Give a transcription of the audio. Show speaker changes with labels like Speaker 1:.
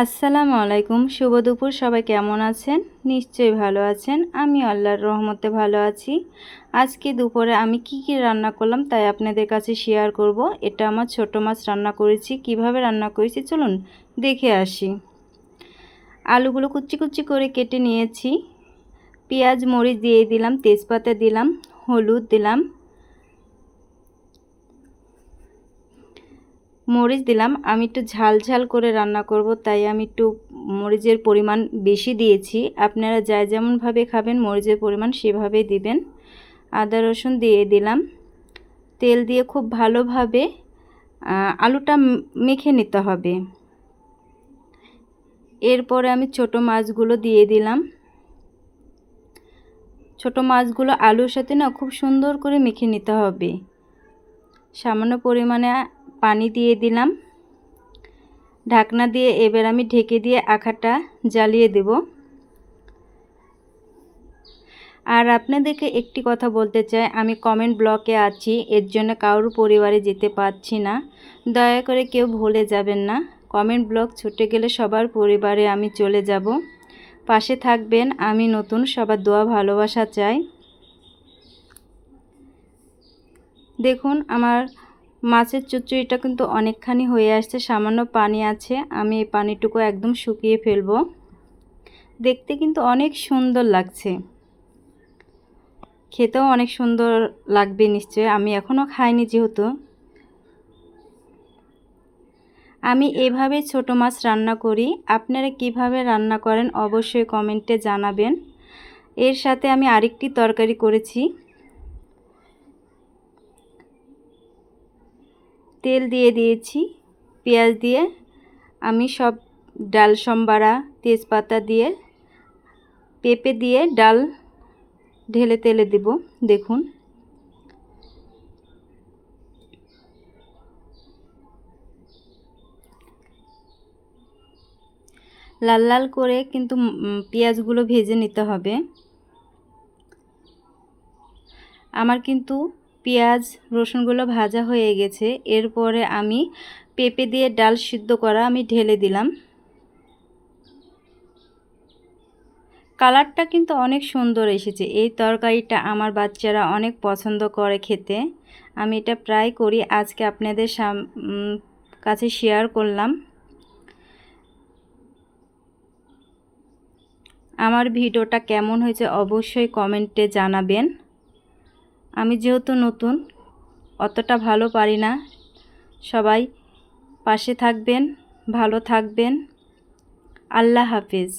Speaker 1: আসসালামু আলাইকুম, শুভ দুপুর, সবাই কেমন আছেন? নিশ্চয়ই ভালো আছেন আমি আল্লাহর রহমতে ভালো আছি। আজকে দুপুরে আমি কি কি রান্না করলাম তাই আপনাদের কাছে শেয়ার করব। এটা আমার ছোট মাছ রান্না করেছি, কীভাবে রান্না করেছি চলুন দেখে আসি। আলুগুলো কুচি কুচি করে কেটে নিয়েছি। পেঁয়াজ, মরিচ দিয়ে দিলাম, তেজপাতা দিলাম, হলুদ দিলাম মরিচ দিলাম। আমি একটু ঝাল ঝাল করে রান্না করব, তাই আমি একটু মরিচের পরিমাণ বেশি দিয়েছি। আপনারা যা যেমনভাবে খাবেন, মরিচের পরিমাণ সেভাবেই দিবেন। আদা, রসুন দিয়ে দিলাম। তেল দিয়ে খুব ভালোভাবে আলুটা মেখে নিতে হবে। এরপরে আমি ছোট মাছগুলো দিয়ে দিলাম। ছোট মাছগুলো আলুর সাথে না খুব সুন্দর করে মেখে নিতে হবে। সামান্য পরিমাণে পানি দিয়ে দিলাম। ঢাকনা দিয়ে এবার আমি ঢেকে দিয়ে আখাটা জ্বালিয়ে দেব। আর আপনাদেরকে একটি কথা বলতে চাই, আমি কমেন্ট ব্লকে আছি, এর জন্য কারোর পরিবারে যেতে পারছি না। দয়া করে কেউ ভুলে যাবেন না কমেন্ট ব্লক ছুটে গেলে সবার পরিবারে আমি চলে যাব। পাশে থাকবেন, আমি নতুন, সবার দোয়া, ভালোবাসা চাই। দেখুন, আমার মাছের চচ্চড়িটা কিন্তু অনেকখানি হয়ে আসছে, সামান্য পানি আছে, আমি এই পানিটুকু একদম শুকিয়ে ফেলব। দেখতে কিন্তু অনেক সুন্দর লাগছে। খেতেও অনেক সুন্দর লাগবে নিশ্চয় আমি এখনও খাইনি যেহেতু। আমি এভাবে ছোট মাছ রান্না করি, আপনারা কীভাবে রান্না করেন অবশ্যই কমেন্টে জানাবেন। এর সাথে আমি আরেকটি তরকারি করেছি। তেল দিয়ে দিয়েছি, পেঁয়াজ দিয়ে, আমি সব ডাল সম্বারা তেজপাতা দিয়ে, পেঁপে দিয়ে ডাল ঢেলে তেলে দেব, দেখুন। লাল লাল করে কিন্তু পেঁয়াজগুলো ভেজে নিতে হবে। আমার কিন্তু পেঁয়াজ, রসুনগুলো ভাজা হয়ে গেছে। এরপরে আমি পেঁপে দিয়ে ডাল সিদ্ধ করা আমি ঢেলে দিলাম। কালারটা কিন্তু অনেক সুন্দর এসেছে। এই তরকারিটা আমার বাচ্চারা অনেক পছন্দ করে খেতে। আমি এটা প্রায় করি, আজকে আপনাদের সাম কাছে শেয়ার করলাম। আমার ভিডিওটা কেমন হয়েছে অবশ্যই কমেন্টে জানাবেন। আমি যেহেতু নতুন অতটা ভালো পারি না। সবাই পাশে থাকবেন ভালো থাকবেন। আল্লাহ হাফিজ।